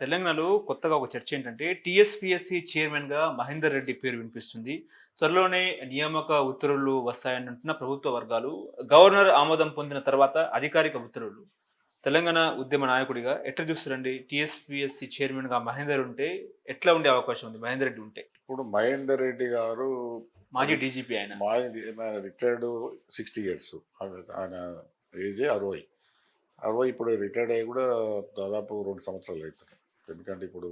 తెలంగాణలో కొత్తగా ఒక చర్చ ఏంటంటే టీఎస్పీఎస్సీ చైర్మన్గా మహేందర్ రెడ్డి పేరు వినిపిస్తుంది. త్వరలోనే నియామక ఉత్తర్వులు వస్తాయని అంటున్న ప్రభుత్వ వర్గాలు గవర్నర్ ఆమోదం పొందిన తర్వాత అధికారిక ఉత్తర్వులు. తెలంగాణ ఉద్యమ నాయకుడిగా ఎట్లా చూస్తారండి? టీఎస్పీఎస్సీ చైర్మన్గా మహేందర్ ఉంటే ఎట్లా ఉండే అవకాశం ఉంది? మహేందర్ రెడ్డి ఉంటే. ఇప్పుడు మహేందర్ రెడ్డి గారు మాజీ డీజీపీ ఆయన. మా రిటైర్డ్ సిక్స్టీ ఇయర్స్ ఆయన ఏజ్ అరవై. అరవై ఇప్పుడు రిటైర్డ్ అయ్యి కూడా దాదాపు రెండు సంవత్సరాలు అవుతుంది. ఎందుకంటే ఇప్పుడు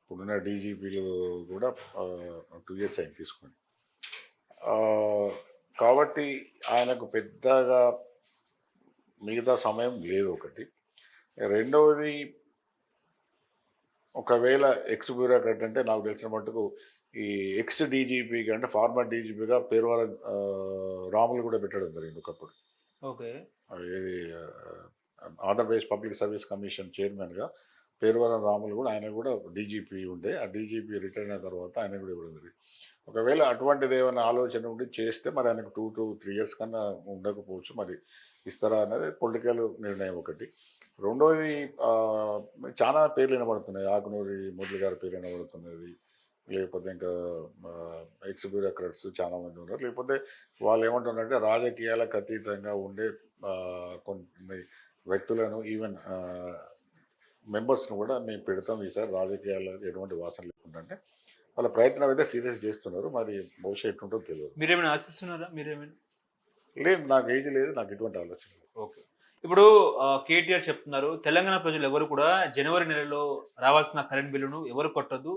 ఇప్పుడున్న డీజీపీలు కూడా టూ ఇయర్స్ అయింది తీసుకొని. కాబట్టి ఆయనకు పెద్దగా మిగతా సమయం లేదు ఒకటి. రెండవది ఒకవేళ ఎక్స్ బ్యూరోక్రాట్ అంటే నాకు తెలిసిన మటుకు ఈ ఎక్స్ డీజీపీగా అంటే ఫార్మర్ డీజీపీగా పేరువాల రాములు కూడా పెట్టడం జరిగింది ఒకప్పుడు. Okay. Andhra Pradesh public service commission చైర్మన్గా పేరువరం రాములు కూడా ఆయన కూడా డీజీపీ ఉండే. ఆ డీజీపీ రిటైర్ అయిన తర్వాత ఆయన కూడా ఇవ్వడం జరిగింది. ఒకవేళ అటువంటిది ఏమైనా ఆలోచన ఉండి చేస్తే మరి ఆయనకు టూ టు త్రీ ఇయర్స్ కన్నా ఉండకపోవచ్చు. మరి ఇస్తారా అనేది పొలిటికల్ నిర్ణయం ఒకటి. రెండోది చాలా పేర్లు వినబడుతున్నాయి. ఆకునూరి మురళి గారి పేరు వినబడుతున్నది. లేకపోతే ఇంకా ఎక్స్ బ్యూరోక్రాట్స్ చాలామంది ఉన్నారు. లేకపోతే వాళ్ళు ఏమంటున్నారంటే రాజకీయాలకు అతీతంగా ఉండే కొన్ని వ్యక్తులను ఈవెన్ మెంబర్స్ను కూడా మేము పెడతాం ఈసారి. రాజకీయాల్లో ఎటువంటి వాసన లేకుండా అంటే వాళ్ళ ప్రయత్నం అయితే సీరియస్ చేస్తున్నారు. మరి భవిష్యత్తు ఎట్టుంటో తెలియదు. మీరేమైనా ఆశిస్తున్నారా? మీరేమైనా? లేదు నాకు ఏజ్ లేదు. నాకు ఎటువంటి ఆలోచన లేదు. ఓకే. ఇప్పుడు కేటీఆర్ చెప్తున్నారు తెలంగాణ ప్రజలు ఎవరు కూడా జనవరి నెలలో రావాల్సిన కరెంట్ బిల్లును ఎవరు కొట్టద్దు.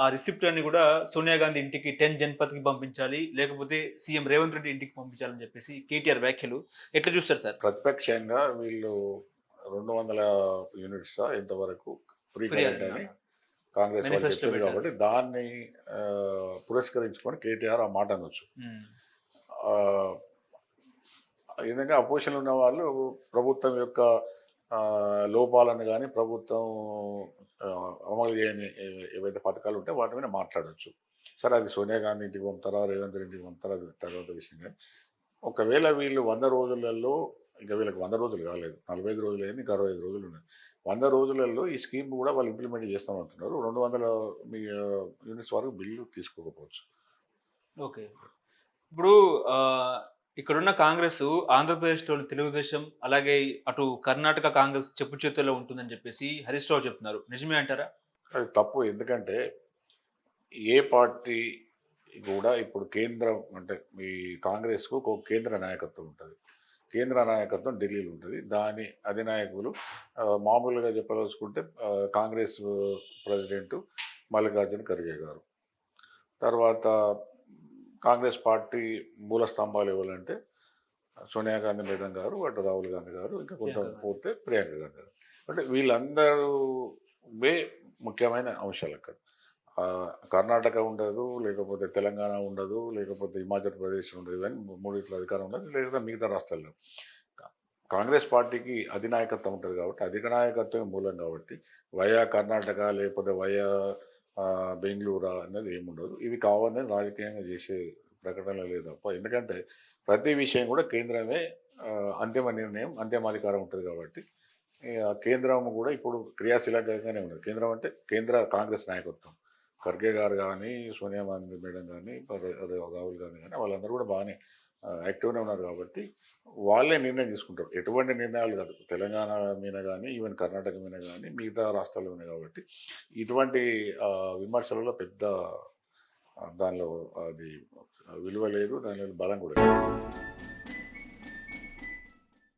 ఆ రిసిప్ట్ అన్ని కూడా సోనియా గాంధీ ఇంటికి టెన్ జన్పత్కి పంపించాలి లేకపోతే సీఎం రేవంత్ రెడ్డి ఇంటికి పంపించాలని చెప్పేసి కేటీఆర్ వ్యాఖ్యలు. ఎట్లా చూస్తారు సార్? ప్రత్యక్షంగా వీళ్ళు రెండు వందల యూనిట్స్ ఎంతవరకు ఫ్రీ కరెంట్ అని కాంగ్రెస్. కాబట్టి దాన్ని పురస్కరించుకొని కేటీఆర్ ఆ మాట అనొచ్చు. ఆ, ఈ విధంగా అపోజిషన్ ఉన్న వాళ్ళు ప్రభుత్వం యొక్క లోపాలను కానీ ప్రభుత్వం అమలు చేయని ఏవైతే పథకాలు ఉంటే వాటి మీద మాట్లాడవచ్చు సరే అది సోనియా గాంధీ ఇంటికి పంపుతారా రేవంత్ ఇంటికి పంపుతారా అది తర్వాత విషయం కానీ ఒకవేళ వీళ్ళు వంద రోజులలో ఇంకా వీళ్ళకి వంద రోజులు కాలేదు నలభై ఐదు రోజులు అయింది ఇంకా అరవై ఐదు రోజులు ఉన్నాయి. వంద రోజులలో ఈ స్కీమ్ కూడా వాళ్ళు ఇంప్లిమెంట్ చేస్తామంటున్నారు రెండు వందల మీ యూనిట్స్ వరకు బిల్లు తీసుకోకపోవచ్చు. ఓకే. ఇప్పుడు ఇక్కడున్న కాంగ్రెస్ ఆంధ్రప్రదేశ్లోని తెలుగుదేశం అలాగే అటు కర్ణాటక కాంగ్రెస్ చెప్పు చేతుల్లో ఉంటుందని చెప్పేసి హరీష్ రావు చెప్తున్నారు. నిజమే అంటారా? అది తప్పు. ఎందుకంటే ఏ పార్టీ కూడా ఇప్పుడు కేంద్రం అంటే ఈ కాంగ్రెస్కు ఒక కేంద్ర నాయకత్వం ఉంటుంది. కేంద్ర నాయకత్వం ఢిల్లీలో ఉంటుంది. దాని అధినాయకులు మామూలుగా చెప్పదలుచుకుంటే కాంగ్రెస్ ప్రెసిడెంట్ మల్లికార్జున ఖర్గే గారు. తర్వాత కాంగ్రెస్ పార్టీ మూల స్తంభాలు ఎవరంటే సోనియా గాంధీ మేడం గారు అటు రాహుల్ గాంధీ గారు ఇంకా కొంత. పోతే ప్రియాంక గాంధీ గారు. అంటే వీళ్ళందరూ వే ముఖ్యమైన అంశాలు అక్కడ. కర్ణాటక ఉండదు లేకపోతే తెలంగాణ ఉండదు లేకపోతే హిమాచల్ ప్రదేశ్ ఉండదు ఇవన్నీ మూడిట్లో అధికారం ఉండదు లేదా మిగతా రాష్ట్రాల్లో. కాంగ్రెస్ పార్టీకి అధినాయకత్వం ఉంటుంది కాబట్టి అధినాయకత్వమే మూలం కాబట్టి వయా కర్ణాటక లేకపోతే వయా బెంగళూరు అనేది ఏముండదు. ఇవి కావాలని రాజకీయంగా చేసే ప్రకటన లేదు తప్ప. ఎందుకంటే ప్రతి విషయం కూడా కేంద్రమే అంతిమ నిర్ణయం అంతిమాధికారం ఉంటుంది కాబట్టి కేంద్రం కూడా ఇప్పుడు క్రియాశీలకంగానే ఉన్నది. కేంద్రం అంటే కేంద్ర కాంగ్రెస్ నాయకత్వం. ఖర్గే గారు కానీ సోనియా గాంధీ మేడం కానీ రాహుల్ గాంధీ కానీ వాళ్ళందరూ కూడా బాగానే యాక్టివ్గా ఉన్నారు కాబట్టి వాళ్ళే నిర్ణయం తీసుకుంటారు. ఎటువంటి నిర్ణయాలు కాదు తెలంగాణ మీద కానీ ఈవెన్ కర్ణాటక మీద కానీ మిగతా రాష్ట్రాల మీద కాబట్టి ఇటువంటి విమర్శలలో పెద్ద దానిలో అది విలువ లేదు. దానిలో బలం కూడా లేదు.